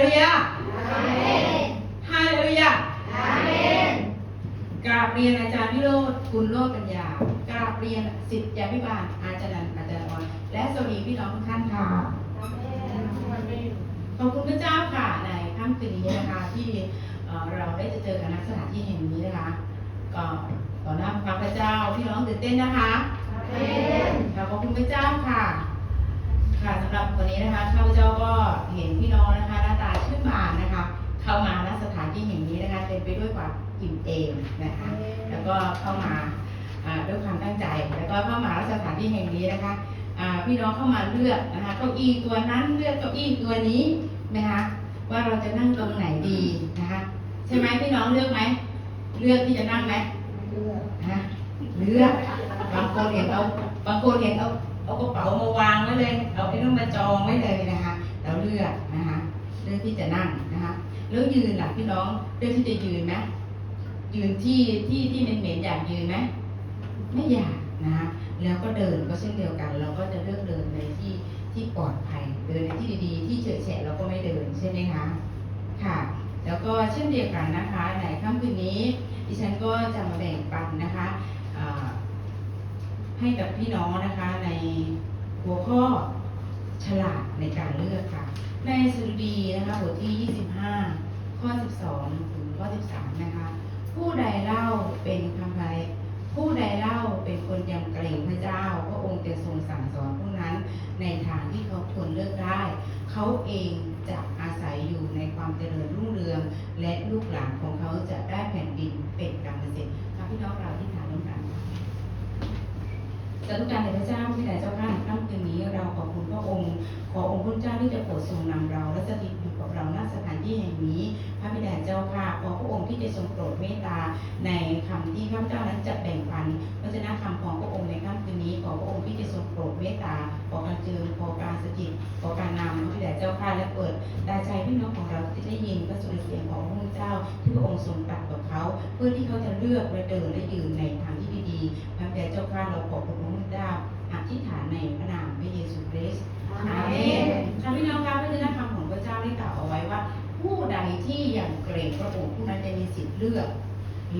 ลูยาฮาเลลูยากราบเรียนอาจารย์วิโรธคุณโรจน์ปัญญากราบเรียนสิทธิยาพิบาลอาจารย์นันท์อาจารย์ออนและสวัสดีพี่น้องทุกท่านค่ะขอบคุณพระเจ้าค่ะในค่ำคืนนี้นะคะที่เอ่อเราได้จะเจอกันณสถานที่แห่งนี้นะคะก็ต่อหน้าพระพระเจ้าพี่น้องตื่นเต้นนะคะค่ะขอบคุณพระเจ้าค่ะ ค่ะสำหรับวันนี้นะคะข้าพเจ้าก็เห็นพี่น้องนะคะ หน้าตาชื่นบานนะคะ เข้ามาณสถานที่แห่งนี้นะคะเต็มไปด้วยความอิ่มเอมนะคะ แล้วก็เข้ามาอ่าด้วยความตั้งใจ แล้วก็เข้ามาณสถานที่แห่งนี้นะคะอ่าพี่น้องเข้ามาเลือกนะคะเก้าอี้ตัวนั้นเลือกเก้าอี้ตัวนี้นะคะว่าเราจะนั่งตรงไหนดีนะคะใช่ไหมพี่น้องเลือกไหมเลือกที่จะนั่งไหมนะเลือกบางคนเห็นเอาบางคนเห็นเอาเอากระเป๋ามาวางไว้เลย เอาไอ้นู่นมาจองไว้เลยนะคะ เราเลือกนะคะ เลือกที่จะนั่งนะคะแล้วยืนล่ะพี่น้องเลือกที่จะยืนไหมยืนที่ที่ที่เหม็นๆอยากยืนไหมไม่อยากนะคะแล้วก็เดินก็เช่นเดียวกัน เราก็จะเลือกเดินในที่ที่ปลอดภัยเดินในที่ดีๆ ที่เฉยแฉะเราก็ไม่เดินใช่ไหมคะค่ะ แล้วก็เช่นเดียวกันนะคะในค่ำคืนนี้ ดิฉันก็จะมาแบ่งปันนะคะให้กับพี่น้องนะคะในหัวข้อฉลาดในการเลือกค่ะ ในสดุดีนะคะบทที่ 25 ข้อ 12 ถึงข้อ 13 นะคะ ผู้ใดเล่าเป็นคำไรผู้ใดเล่าเป็นคนยำเกรงพระเจ้าพระองค์จะทรงสั่งสอนผู้นั้น ในทางที่เขาควรเลือกได้ เขาเองจะอาศัยอยู่ในความเจริญรุ่งเรือง และลูกหลานของเขาจะได้แผ่นดินเป็นกรรมสิทธิ์ค่ะพี่น้องเราที่ ฐานร่วมกันสาธุการแด่พระเจ้าที่ไหนเจ้าข้าในค่ำคืนนี้เราขอบคุณพระองค์ ขอองค์พระเจ้าที่จะโปรดทรงนำเราและสถิตอยู่กับเราณสถานที่แห่งนี้ พระบิดาเจ้าค่ะขอพระองค์ที่จะทรงโปรดเมตตาในคำที่ข้าพเจ้านั้นจะแบ่งปันพระชนะคำของพระองค์ในค่ำคืนนี้ ขอพระองค์ที่จะทรงโปรดเมตตาขอการเจิญขอการสถิตขอการนำพระบิดาเจ้าค่ะและเปิดตาใจพี่น้องของเราที่ได้ยินพระสุรเสียงของพระองค์ พระองค์ทรงตรัสกับเขา เพื่อที่เขาจะเลือกและเดินและยืนในทางที่ดีๆพระบิดาเจ้าค่ะเราขอบคุณพระองค์เจ้าอธิษฐานในพระนามพระเยซูคริสต์อาเมนค่ะพี่น้องคะพระเจ้าคำของพระเจ้าได้กล่าวเอาไว้ว่า ผู้ใดที่ยังเกรงพระองค์ผู้นั้นจะมีสิทธิ์เลือก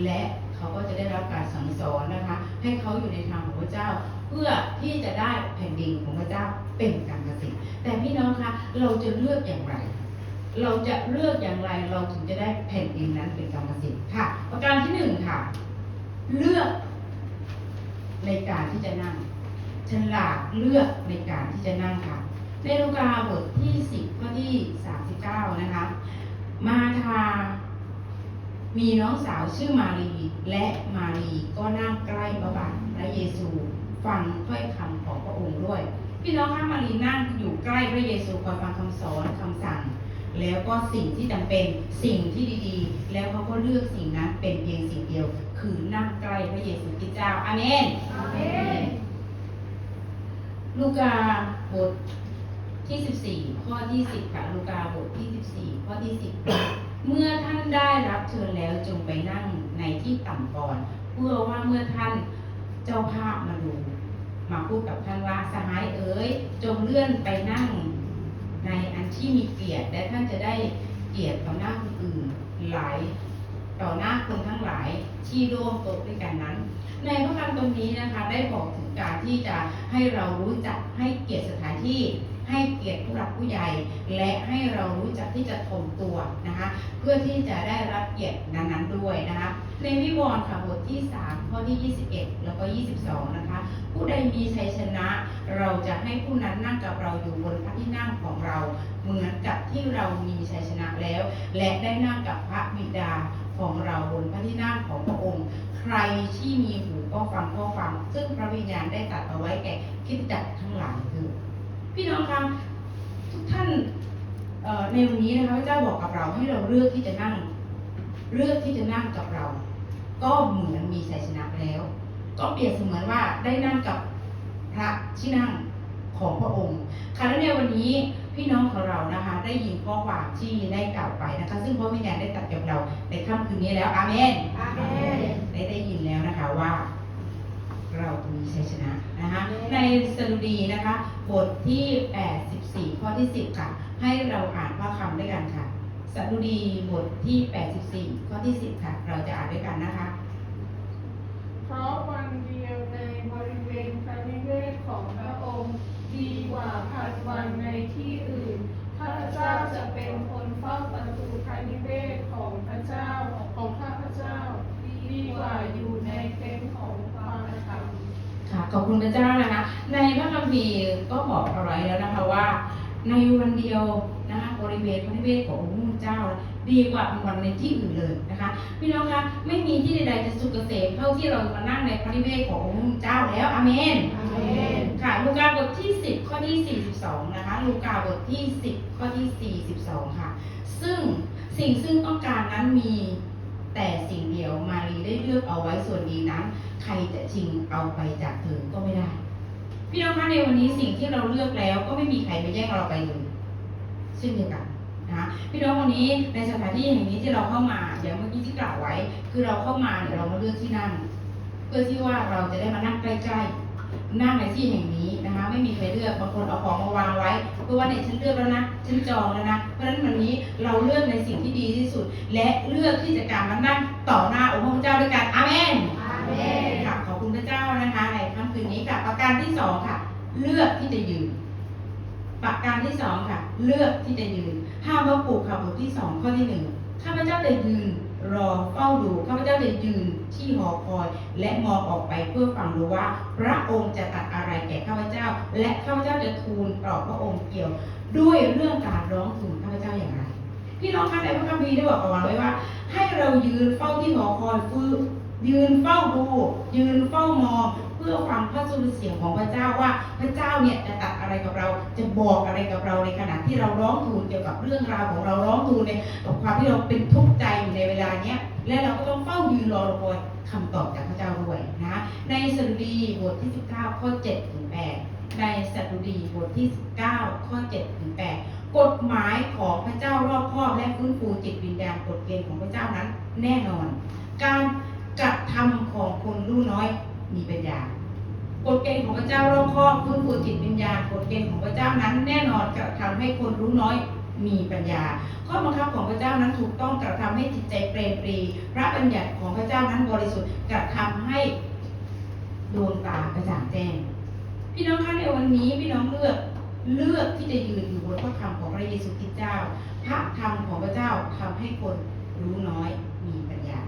และเขาก็จะได้รับการสั่งสอนนะคะ ให้เขาอยู่ในทางของพระเจ้า เพื่อที่จะได้แผ่นดินของพระเจ้าเป็นการเกษตรแต่พี่น้องคะเราจะเลือกอย่างไร เราจะเลือกอย่างไรเราถึงจะได้แผ่นดินนั้นเป็นกรรมสิทธิ์ค่ะ ประการที่หนึ่งค่ะ เลือกในการที่จะนั่งฉลาดเลือกในการที่จะนั่งค่ะในลูกาบทที่10ข้อที่39นะคะ มาทา มีน้องสาวชื่อมารีและมารีก็นั่งใกล้พระบาทพระเยซูฟังถ้อยคำของพระองค์ด้วย พี่น้องคะมารีนั่งอยู่ใกล้พระเยซูคอยฟังคำสอนคำสั่ง แล้วก็สิ่งที่จำเป็นสิ่งที่ดีๆ แล้วเขาก็เลือกสิ่งนั้นเป็นเพียงสิ่งเดียว คือนั่งใกล้พระเยซูคริสต์เจ้าอาเมนลูกาบทที่ 14 ข้อที่ 10ค่ะลูกาบทที่ 14 ข้อที่ 10 เมื่อท่านได้รับเชิญแล้วจงไปนั่งในที่ต่ำก่อน เพื่อว่าเมื่อท่านเจ้าภาพมาดู มาพูดกับท่านว่าสหายเอ๋ยจงเลื่อนไปนั่ง ในอันที่มีเกียรติและท่านจะได้เกียรติต่อหน้าคนอื่นหลายต่อหน้าคนทั้งหลายที่ร่วมโต๊ะด้วยกันนั้น ในพระคำตรงนี้นะคะได้บอกถึงการที่จะให้เรารู้จักให้เกียรติสถานที่ ให้เกียรติผู้หลักผู้ใหญ่ และให้เรารู้จักที่จะถ่มตัวนะคะ เพื่อที่จะได้รับเกียรตินั้นๆด้วยนะคะในวิวรณ์ค่ะบทที่ 3 ข้อที่ 21 แล้วก็ 22 นะคะ ผู้ใดมีชัยชนะ เราจะให้ผู้นั้นนั่งกับเราอยู่บนพระที่นั่งของเรา เหมือนกับที่เรามีชัยชนะแล้ว และได้นั่งกับพระบิดาของเราบนพระที่นั่งของพระองค์ ใครที่มีหูก็ฟังก็ฟัง ซึ่งพระวิญญาณได้ตรัดเอาไว้แก่คิดจักทั้งหลายคือ พี่น้องคะทุกท่านเอ่อในวันนี้นะคะพระเจ้าบอกกับเราให้เราเลือกที่จะนั่ง เลือกที่จะนั่งกับเรา ก็เหมือนมีชัยชนะแล้ว ก็เปรียบเสมือนว่าได้นั่งกับพระที่นั่งของพระองค์ค่ะแล้วในวันนี้พี่น้องของเรานะคะ ได้ยินข้อความที่ได้กล่าวไปนะคะ ซึ่งพระวิญญาณได้ตรัดกับเราในค่ำคืนนี้แล้วอาเมนได้ได้ยินแล้วนะคะว่า เรามีชัยชนะนะคะในสดุดีนะคะบทที่ 84 ข้อที่ 10 ค่ะ ให้เราอ่านพระคำด้วยกันค่ะสดุดีบทที่ 84 ข้อที่ 10 ค่ะ เราจะอ่านด้วยกันนะคะ เพราะวันเดียวในบริเวณพระนิเวศของพระองค์ ดีกว่าพันวันในที่อื่น ข้าพเจ้าจะเป็นคนเฝ้าประตูพระนิเวศของพระเจ้าของข้าพเจ้า ดีกว่าอยู่ในเต็นท์ของความธรรม ค่ะขอบคุณพระเจ้านะคะ ในพระคัมภีร์ก็บอกเอาไว้แล้วนะคะว่า ในวันเดียวนะคะบริเวณพระนิเวศขององค์พระเจ้า ดีกว่าวันในที่อื่นเลยนะคะพี่น้องคะไม่มีที่ใดๆจะสุขเกษมเท่าที่เรามานั่งในพระนิเวศขององค์พระเจ้าแล้วอาเมนอาเมนค่ะลูกาบทที่ 10 ข้อที่ 42 นะคะลูกาบทที่ 10 ข้อที่ 42 ค่ะ ซึ่งสิ่งซึ่งต้องการนั้นมี แต่สิ่งเดียวมารีได้เลือกเอาไว้ส่วนดีนั้น ใครจะชิงเอาไปจากเธอก็ไม่ได้ พี่น้องคะในวันนี้สิ่งที่เราเลือกแล้วก็ไม่มีใครมาแย่งเราไปเลยเช่นเดียวกันนะคะพี่น้องวันนี้ในสถานที่แห่งนี้ที่เราเข้ามาอย่างเมื่อกี้ที่กล่าวไว้ คือเราเข้ามาเนี่ยเรามาเลือกที่นั่ง เพื่อที่ว่าเราจะได้มานั่งใกล้ๆนั่งในที่แห่งนี้นะคะ ไม่มีใครเลือกบางคนเอาของมาวาง ว้เพราะว่าเนี่ยฉันเลือกแล้วนะฉันจองแล้วนะเพราะฉะนั้นวันนี้เราเลือกในสิ่งที่ดีที่สุด และเลือกที่จะการมานั่งต่อหน้าองค์พระเจ้าด้วยกันอาเมนอาเมนค่ะขอบคุณพระเจ้านะคะในค่ำคืนนี้ค่ะประการที่สองค่ะ เลือกที่จะยืนประการที่สองค่ะ เลือกที่จะยืนห้ามว่าปลูกค่ะบทที่สองข้อที่หนึ่งข้าพเจ้าจะยืน รอเฝ้าดูข้าพเจ้าจะยืนที่หอคอย และมองออกไปเพื่อฟังดูว่า พระองค์จะตัดอะไรแก่ข้าพเจ้า และข้าพเจ้าจะทูลตอบพระองค์เกี่ยว ด้วยเรื่องการร้องทูลข้าพเจ้าอย่างไร พี่น้องคะในพระคัมภีร์ได้บอกเอาไว้ว่า ให้เรายืนเฝ้าที่หอคอยฟื้นยืนเฝ้าดู ยืนเฝ้ามอง พื่อฟังพระสุรเสียงของพระเจ้าว่าพระเจ้าเนี่ยจะตัดอะไรกับเรา จะบอกอะไรกับเราในขณะที่เราร้องทูลเกี่ยวกับเรื่องราวของเราร้องทูลในกับความที่เราเป็นทุกข์ใจอยู่ในเวลาเนี้ยและเราก็ต้องเฝ้ายืนรอคอยคำตอบจากพระเจ้าด้วยนะในสดุดีบทที่ 19 ข้อ7ถึง8ในสดุดีบทที่ 19 ข้อ7ถึง8กฎหมายของพระเจ้ารอบคอบและฟื้นฟูจิตวิญญาณกฎเกณฑ์ของพระเจ้านั้นแน่นอน การกระทำของคนรู้น้อย มีปัญญากฎเกณฑ์ของพระเจ้ารอบคอบฟื้นฟูจิตวิญญาณกฎเกณฑ์ของพระเจ้านั้นแน่นอนกระทำให้คนรู้น้อยมีปัญญา ข้อบังคับของพระเจ้านั้นถูกต้องกระทำให้จิตใจเปรมปรี พระบัญญัติของพระเจ้านั้นบริสุทธิ์กระทำให้ดวงตากระจ่างแจ้ง พี่น้องคะในวันนี้พี่น้องเลือกเลือกที่จะยืนอยู่บนพระคำของพระเยซูคริสต์เจ้า พระธรรมของพระเจ้าทำให้คนรู้น้อยมีปัญญา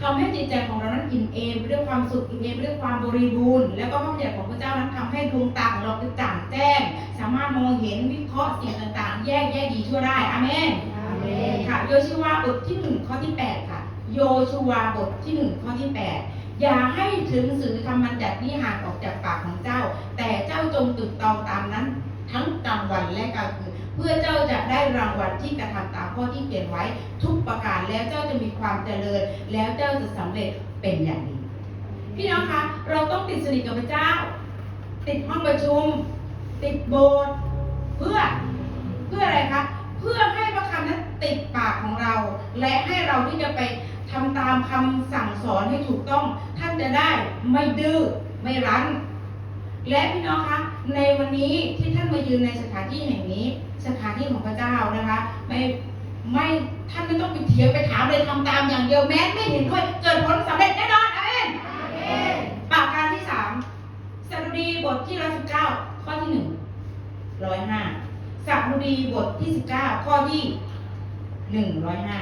ทำให้จิตใจของเรานั้นอิ่มเอมไปด้วยความสุขอิ่มเอมไปด้วยความบริบูรณ์แล้วก็พระบัญญัติของพระเจ้านั้นทำให้ดวงตาของเรากระจ่างแจ้ง สามารถมองเห็นวิเคราะห์สิ่งต่างๆ แยกแยะดีชั่วได้อาเมนอาเมนค่ะโยชูวาบทที่หนึ่งข้อที่แปดค่ะ โยชูวาบทที่หนึ่งข้อที่แปดอย่าให้ถึงสื่อคำบัญญัตินี้ห่างออกจากปากของเจ้า แต่เจ้าจงตึกตองตามนั้น ทั้งกลางวันและกลางคืน เพื่อเจ้าจะได้รางวัลที่กระทำตามข้อที่เขียนไว้ทุกประการแล้วเจ้าจะมีความเจริญ แล้วเจ้าจะสำเร็จเป็นอย่างดีพี่น้องคะเราต้องติดสนิทกับพระเจ้า ติดห้องประชุม ติดโบสถ์เพื่อเพื่ออะไรคะเพื่อให้พระคำนั้นติดปากของเรา และให้เราที่จะไปทำตามคำสั่งสอนให้ถูกต้อง ท่านจะได้ไม่ดื้อไม่รั้น และพี่น้องคะในวันนี้ที่ท่านมายืนในสถานที่แห่งนี้ สถานที่ของพระเจ้านะคะ ไม่ไม่ท่านไม่ต้องไปเถียงไปถามเลยทำตามอย่างเดียวแม้ไม่เห็นด้วยเกิดผลสำเร็จแน่นอนอาเมนอาเมนปากการที่สามสดุดีบทที่ร้อยสิบเก้าข้อที่หนึ่งร้อยห้าสดุดีบทที่สิบเก้าข้อที่หนึ่งร้อยห้า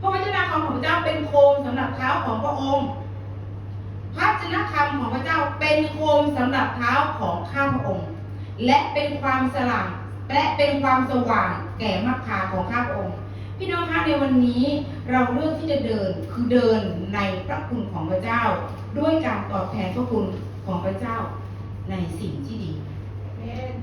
พระวจนะคำของพระเจ้าเป็นโคมสำหรับเท้าของพระองค์พระวจนะคำของพระเจ้า เป็นโคมสำหรับเท้าของข้าพระองค์ และเป็นความสล่างและเป็นความสว่างแก่มรรคาของข้าพระองค์ พี่น้องคะในวันนี้เราเลือกที่จะเดินคือเดินในพระคุณของพระเจ้า ด้วยการตอบแทนพระคุณของพระเจ้าในสิ่งที่ดีอาเมน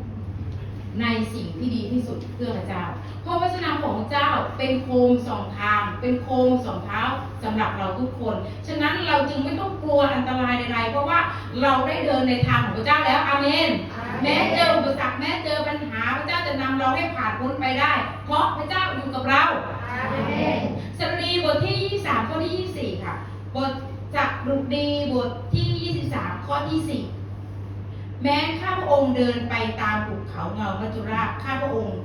ในสิ่งที่ดีที่สุดเพื่อพระเจ้า เพราะวจนะของพระเจ้าเป็นโคมสองทาง เป็นโคมสองเท้าสำหรับเราทุกคน ฉะนั้นเราจึงไม่ต้องกลัว เราได้เดินในทางของพระเจ้าแล้วอาเมน แม้เจออุปสรรคแม้เจอปัญหาพระเจ้าจะนำเราให้ผ่านพ้นไปได้ เพราะพระเจ้าอยู่กับเราอาเมนสดุดีบทที่ 23 ข้อที่ 24 ค่ะ บทสดุดีบทที่ 23 ข้อที่ 4 แม้ข้าพระองค์เดินไปตามภูเขาเงามัจจุราชข้าพระองค์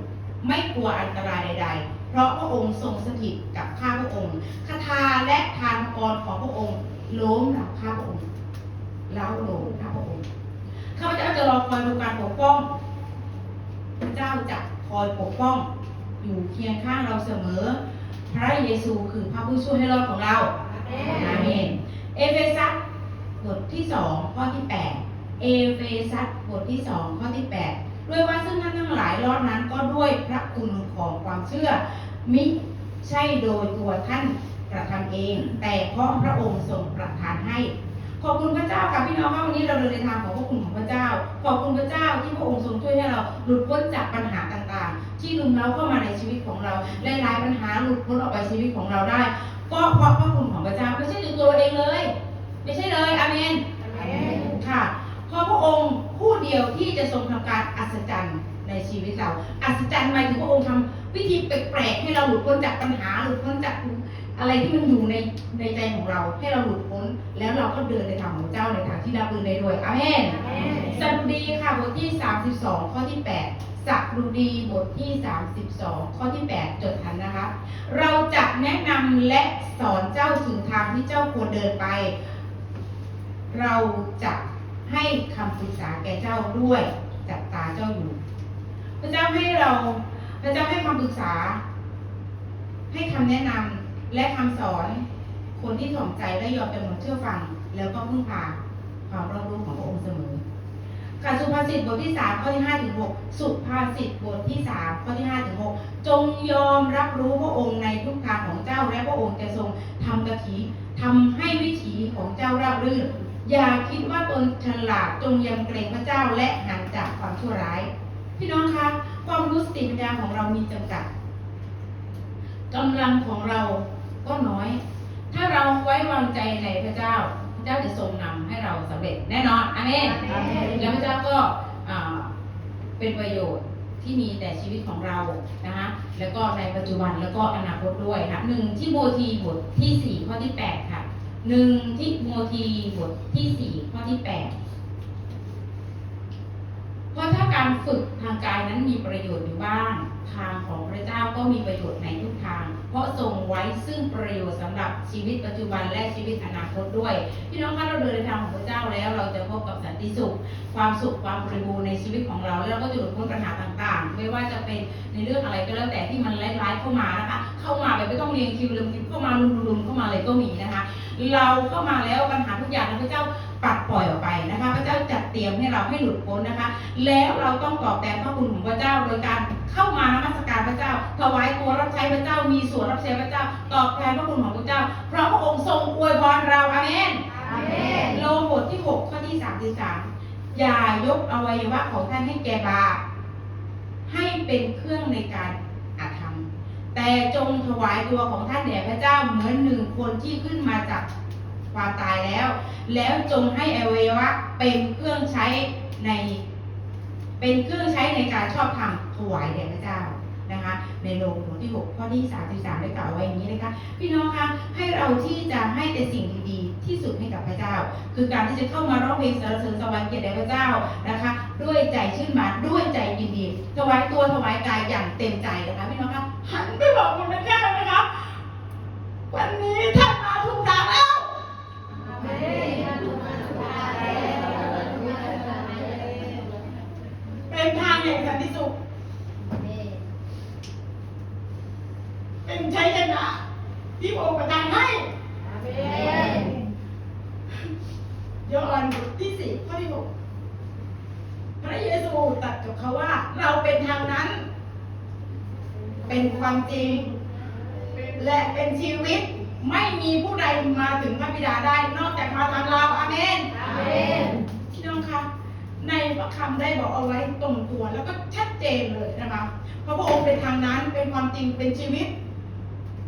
ไม่กลัวอันตรายใดๆ เพราะพระองค์ทรงสถิตกับข้าพระองค์คาถาและทานกรของพระองค์โล้มหลับข้าพระองค์เล้าโลมข้าพระองค์ข้าพเจ้าจะรอคอยดูการปกป้อง พระเจ้าจะคอยปกป้อง อยู่เคียงข้างเราเสมอ พระเยซูคือพระผู้ช่วยให้รอดของเราอาเมนเอเฟซัสบทที่สองข้อที่แปดเอเฟซัสบทที่สองข้อที่แปดด้วยว่าซึ่งท่านทั้งหลายรอดนั้นก็ด้วยพระคุณของความเชื่อ มิใช่โดยตัวท่านกระทำเอง แต่เพราะพระองค์ทรงประทานให้ ขอบคุณพระเจ้าค่ะพี่น้องค่ะวันนี้เราเดินในทางของพระคุณของพระเจ้า ขอบคุณพระเจ้าที่พระองค์ทรงช่วยให้เราหลุดพ้นจากปัญหาต่างๆ ที่ลุมเล้าเข้ามาในชีวิตของเราหลายๆปัญหาหลุดพ้นออกไปชีวิตของเราได้ ก็เพราะพระคุณของพระเจ้าไม่ใช่ตัวเราเองเลย ไม่ใช่เลยอเมนค่ะเพราะพระองค์ผู้เดียวที่จะทรงทำการอัศจรรย์ในชีวิตเรา อัศจรรย์หมายถึงพระองค์ทำวิธีแปลกๆให้เราหลุดพ้นจากปัญหาหลุดพ้นจาก อะไรที่มันอยู่ในในใจของเราให้เราหลุดพ้น แล้วเราก็เดินในทางของเจ้าในทางที่ราบรื่นได้ด้วยอาเมนสดุดีค่ะบทที่ 32 ข้อที่ 8สัดุดีบทที่ 32 ข้อที่ 8 จดทันนะคะ เราจะแนะนำและสอนเจ้าถึงทางที่เจ้าควรเดินไป เราจะให้คำปรึกษาแก่เจ้าด้วยจับตาเจ้าอยู่ พระเจ้าให้เราพระเจ้าให้คำปรึกษา ให้คำแนะนำ และคำสอนคนที่ถ่อมใจและยอมจำนนเชื่อฟัง แล้วก็พึ่งพาความรอบรู้ของพระองค์เสมอค่ะสุภาษิตบทที่3ข้อที่5ถึง6สุภาษิตบทที่3ข้อที่5ถึง6จงยอมรับรู้พระองค์ในทุกทางของเจ้าและพระองค์จะทรงทำกะถีทำให้วิถีของเจ้าราบรื่นอย่าคิดว่าตนฉลาดจงยำเกรงพระเจ้าและหันจากความชั่วร้าย พี่น้องคะความรู้สติปัญญาของเรามีจำกัดกำลังของเรา ก็น้อย ถ้าเราไว้วางใจในพระเจ้า พระเจ้าจะทรงนำให้เราสำเร็จแน่นอนอาเมนอาเมนแล้วพระเจ้าก็อ่าเป็นประโยชน์ที่มีแต่ชีวิตของเรานะคะแล้วก็ในปัจจุบันแล้วก็อนาคตด้วยค่ะหนึ่งที่โมทีบทที่สี่ข้อที่แปดค่ะหนึ่งที่โมทีบทที่สี่ข้อที่แปด เพราะถ้าการฝึกทางกายนั้นมีประโยชน์อยู่บ้าง ทางของพระเจ้าก็มีประโยชน์ในทุกทาง เพราะทรงไว้ซึ่งประโยชน์สำหรับชีวิตปัจจุบันและชีวิตอนาคตด้วย พี่น้องคะเราเดินในทางของพระเจ้าแล้ว เราจะพบกับสันติสุข ความสุขความบริบูรณ์ในชีวิตของเรา แล้วเราก็จะหลุดพ้นปัญหาต่างๆ ไม่ว่าจะเป็นในเรื่องอะไรก็แล้วแต่ที่มันร้ายๆเข้ามานะคะ เข้ามาแบบไม่ต้องเรียงคิวเรียงคิวเข้ามาลุมๆเข้ามาเลยก็มีนะคะ เราเข้ามาแล้วปัญหาทุกอย่างพระเจ้า ปัดปล่อยออกไปนะคะ พระเจ้าจัดเตรียมให้เราให้หลุดพ้นนะคะ แล้วเราต้องตอบแทนพระคุณของพระเจ้าโดยการเข้ามานมัสการพระเจ้า ถวายตัวรับใช้พระเจ้ามีส่วนรับใช้พระเจ้า ตอบแทนพระคุณของพระเจ้า เพราะพระองค์ทรงอวยพรเราอาเมนโลบทที่ 6 ข้อที่33อย่ายกอวัยวะของท่านให้แก่บาปให้เป็นเครื่องในการอาธรรม แต่จงถวายตัวของท่านแด่พระเจ้าเหมือนหนึ่งคนที่ขึ้นมาจาก ความตายแล้ว แล้วจงให้อวัยวะเป็นเครื่องใช้ใน เป็นเครื่องใช้ในการชอบธรรมถวายแด่พระเจ้านะคะในโลงบทที่ 6 ข้อที่ 33 ได้กล่าวไว้อย่างนี้นะคะพี่น้องคะให้เราที่จะให้แต่สิ่งดีๆ ที่สุดให้กับพระเจ้า คือการที่จะเข้ามาร้องเพลงสรรเสริญสวรรค์เกียรติแด่พระเจ้านะคะ ด้วยใจชื่นบานด้วยใจยินดีถวายตัวถวายกายอย่างเต็มใจนะคะพี่น้องคะหันไปบอกคุณพระเจ้านะคะวันนี้ท่านมาถูกทางแล้ว เป็นทางแห่งสันติสุข เป็นชัยชนะที่พระองค์ประทานให้ยอห์นบทที่สี่ข้อที่หกพระเยซูตรัสกับเขาว่า เราเป็นทางนั้น เป็นความจริง และเป็นชีวิตไม่มีผู้ใดมาถึงพระบิดาได้ นอกจากมาทางเราอาเมนพี่น้องคะ ในพระคำได้บอกเอาไว้ตรงตัวแล้วก็ชัดเจนเลยนะคะเพราะพระองค์เป็นทางนั้นเป็นความจริงเป็นชีวิต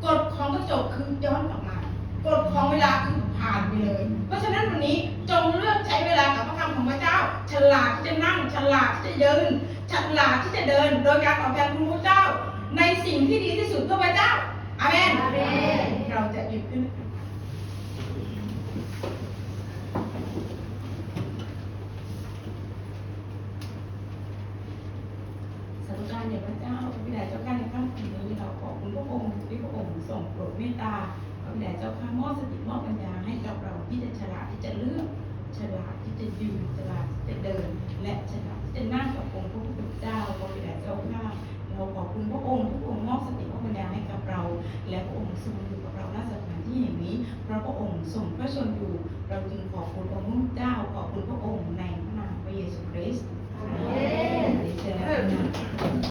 กฎของกระจกคือย้อนกลับมากฎของเวลาคือผ่านไปเลย เพราะฉะนั้นวันนี้จงเลือกใช้เวลากับพระคำของพระเจ้า ฉลาดที่จะนั่ง ฉลาดที่จะยืนฉลาดที่จะเดิน โดยการตอบแทนคุณพระเจ้า ในสิ่งที่ดีที่สุดเพื่อพระเจ้าอาเมนอาเมนเราจะหยุดขึ้น